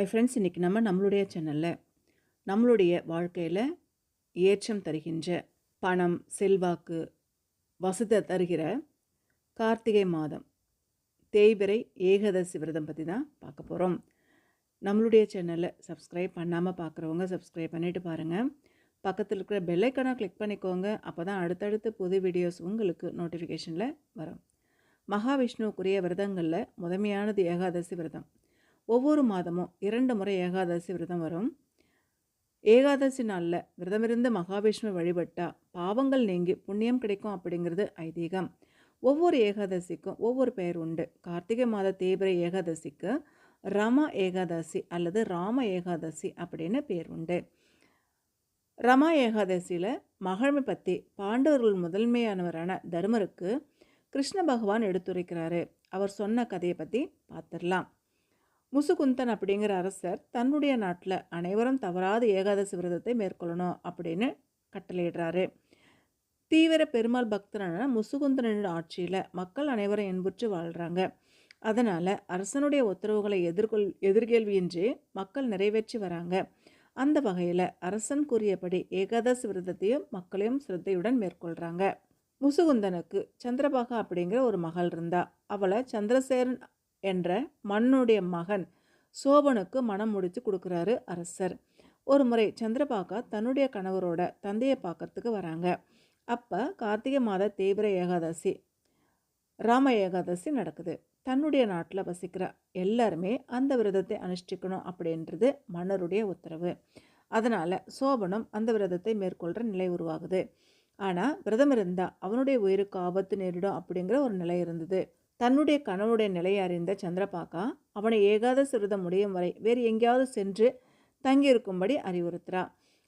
Hi friends இன்றைக்கி நம்ம நம்மளுடைய சேனலில் நம்மளுடைய வாழ்க்கையில் ஏற்றம் தருகின்ற பணம் செல்வாக்கு வசதி தருகிற கார்த்திகை மாதம் தேய்பிரை ஏகாதசி விரதம் பற்றி தான் பார்க்க போகிறோம் நம்மளுடைய சேனலை சப்ஸ்கிரைப் பண்ணாமல் பார்க்குறவங்க சப்ஸ்கிரைப் பண்ணிவிட்டு பாருங்கள் பக்கத்தில் இருக்கிற பெல்லைக்கான கிளிக் பண்ணிக்கோங்க. அப்போ தான் அடுத்தடுத்து புது வீடியோஸ் உங்களுக்கு நோட்டிஃபிகேஷனில் வரும். மகாவிஷ்ணுவுக்குரிய விரதங்களில் முதன்மையானது ஏகாதசி விரதம். ஒவ்வொரு மாதமும் இரண்டு முறை ஏகாதசி விரதம் வரும். ஏகாதசி நாளில் விரதமிருந்து மகாவிஷ்ணு வழிபட்டால் பாவங்கள் நீங்கி புண்ணியம் கிடைக்கும் அப்படிங்கிறது ஐதீகம். ஒவ்வொரு ஏகாதசிக்கும் ஒவ்வொரு பெயர் உண்டு. கார்த்திகை மாத தேய்பிரை ஏகாதசிக்கு ரம ஏகாதசி அல்லது ராம ஏகாதசி அப்படின்னு பேர் உண்டு. ரமா ஏகாதசியில் மகழ்மை பற்றி பாண்டவர்கள் முதன்மையானவரான தர்மருக்கு கிருஷ்ண பகவான் எடுத்துரைக்கிறாரு. அவர் சொன்ன கதையை பற்றி பார்த்துடலாம். முசுகுந்தன் அப்படிங்கிற அரசர் தன்னுடைய நாட்டில் அனைவரும் தவறாத ஏகாதசி விரதத்தை மேற்கொள்ளணும் அப்படின்னு கட்டளையிடுறாரு. தீவிர பெருமாள் பக்தரான முசுகுந்தனோட ஆட்சியில் மக்கள் அனைவரும் இன்புற்று வாழ்கிறாங்க அதனால் அரசனுடைய உத்தரவுகளை எதிர்கொள் எதிர்கேள்வியின்றி மக்கள் நிறைவேற்றி வராங்க. அந்த வகையில் அரசன் கூறியபடி ஏகாதசி விரதத்தையும் மக்களையும் சிரத்தையுடன் மேற்கொள்கிறாங்க முசுகுந்தனுக்கு சந்திரபாகா அப்படிங்கிற ஒரு மகள் இருந்தா. அவளை சந்திரசேரன் என்ற மண்ணுடைய மகன் சோபனுக்கு மனம் முடித்து கொடுக்குறாரு அரசர். ஒரு முறை சந்திரபாக்கா தன்னுடைய கணவரோட தந்தையை பார்க்கறதுக்கு வராங்க. அப்போ கார்த்திகை மாத தீவிர ஏகாதசி ராம ஏகாதசி நடக்குது. தன்னுடைய நாட்டில் வசிக்கிற எல்லாருமே அந்த விரதத்தை அனுஷ்டிக்கணும் அப்படின்றது மன்னருடைய உத்தரவு. அதனால் சோபனம் அந்த விரதத்தை மேற்கொள்கிற நிலை உருவாகுது. ஆனால் விரதம் இருந்தால் அவனுடைய உயிருக்கு ஆபத்து நேரிடும் அப்படிங்கிற ஒரு நிலை இருந்தது. தன்னுடைய கணவனுடைய நிலையை அறிந்த சந்திரபாக்கா அவனை ஏகாதசி விரதம் முடியும் வரை வேறு எங்கேயாவது சென்று தங்கியிருக்கும்படி அறிவுறுத்துறா.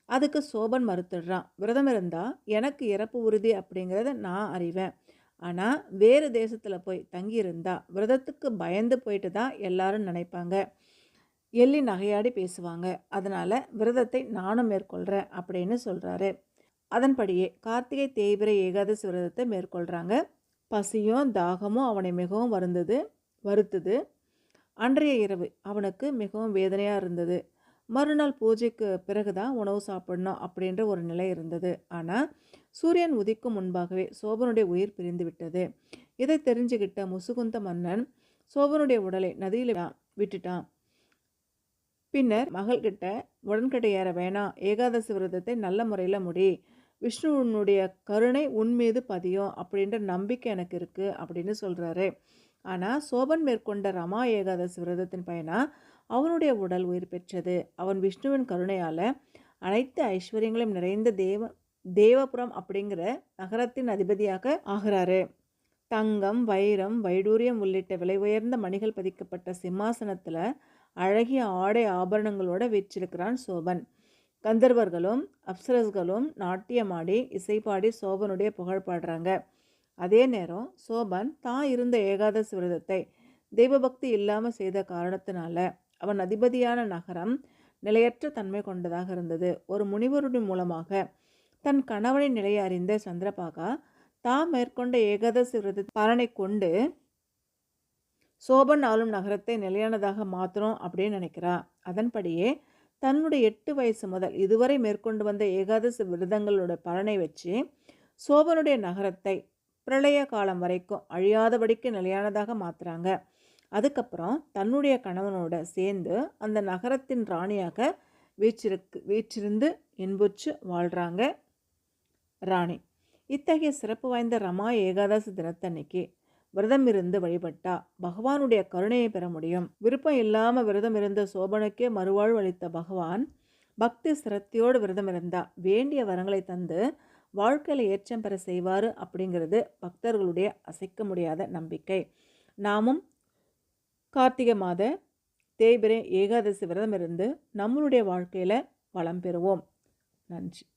அதுக்கு சோபன் மறுத்துடுறான் விரதம் இருந்தால் எனக்கு இறப்பு உறுதி அப்படிங்கிறத நான் அறிவேன். ஆனால் வேறு தேசத்தில் போய் தங்கியிருந்தா விரதத்துக்கு பயந்து போயிட்டு தான் எல்லாரும் நினைப்பாங்க. எள்ளி நகையாடி பேசுவாங்க. அதனால் விரதத்தை நானும் மேற்கொள்கிறேன் அப்படின்னு சொல்கிறாரு அதன்படியே கார்த்திகை தேய்பிரை ஏகாதசி விரதத்தை மேற்கொள்கிறாங்க பசியும் தாகமும் அவனை மிகவும் வருந்தது வருத்துது. அன்றைய இரவு அவனுக்கு மிகவும் வேதனையாக இருந்தது. மறுநாள் பூஜைக்கு பிறகு தான் உணவு சாப்பிடணும் அப்படின்ற ஒரு நிலை இருந்தது. ஆனால் சூரியன் உதிக்கும் முன்பாகவே சோபனுடைய உயிர் பிரிந்து விட்டது. இதை தெரிஞ்சுக்கிட்ட முசுகுந்த மன்னன் சோபனுடைய உடலை நதியில் விட்டுட்டான். பின்னர் மகள்கிட்ட உடன்கிட்ட ஏற வேணாம். ஏகாதசி விரதத்தை நல்ல முறையில் முடி. விஷ்ணுவனுடைய கருணை உன் மீது பதியும் அப்படின்ற நம்பிக்கை எனக்கு இருக்குது அப்படின்னு சொல்கிறாரு ஆனால் சோபன் மேற்கொண்ட ரமா ஏகாதசி விரதத்தின் பயனாக அவனுடைய உடல் உயிர் பெற்றது. அவன் விஷ்ணுவின் கருணையால் அனைத்து ஐஸ்வர்யங்களும் நிறைந்த தேவ தேவபுரம் அப்படிங்கிற நகரத்தின் அதிபதியாக ஆகிறாரு. தங்கம் வைரம் வைடூரியம் உள்ளிட்ட விலை உயர்ந்த மணிகள் பதிக்கப்பட்ட சிம்மாசனத்தில் அழகிய ஆடை ஆபரணங்களோட வீற்றிருக்கிறான் சோபன். கந்தர்வர்களும் அப்சரஸ்களும் நாட்டியமாடி இசைப்பாடி சோபனுடைய புகழ் பாடுறாங்க. அதே நேரம் சோபன் தான் இருந்த ஏகாதசி விரதத்தை தெய்வபக்தி இல்லாமல் செய்த காரணத்தினால அவன் அதிபதியான நகரம் நிலையற்ற தன்மை கொண்டதாக இருந்தது. ஒரு முனிவருடைய மூலமாக தன் கணவனின் நிலையை அறிந்த சந்திரபாகா தாம் மேற்கொண்ட ஏகாதசி விரத பலனை கொண்டு சோபன் ஆளும் நகரத்தை நிலையானதாக மாற்றணும் அப்படின்னு நினைக்கிறா. அதன்படியே தன்னுடைய எட்டு வயசு முதல் இதுவரை மேற்கொண்டு வந்த ஏகாதசி விரதங்களோட பலனை வச்சு சோபனுடைய நகரத்தை பிரளய காலம் வரைக்கும் அழியாதபடிக்கு நிலையானதாக மாற்றுறாங்க அதுக்கப்புறம் தன்னுடைய கணவனோட சேர்ந்து அந்த நகரத்தின் ராணியாக வீச்சிருக்கு வீச்சிருந்து இன்புற்று வாழ்கிறாங்க ராணி. இத்தகைய சிறப்பு வாய்ந்த ரமா ஏகாதசி தினத்தன்னைக்கு விரதம் இருந்து வழிபட்டா பகவானுடைய கருணையை பெற முடியும். விருப்பம் இல்லாமல் விரதம் இருந்த சோபனுக்கே மறுவாழ்வு அளித்த பகவான் பக்தி சிரத்தையோடு விரதம் இருந்தா வேண்டிய வரங்களை தந்து வாழ்க்கையில் ஏற்றம் பெற செய்வார் அப்படிங்கிறது பக்தர்களுடைய அசைக்க முடியாத நம்பிக்கை. நாமும் கார்த்திகை மாத தேய்பிரை ஏகாதசி விரதம் இருந்து நம்மளுடைய வாழ்க்கையில் வளம் பெறுவோம். நன்றி.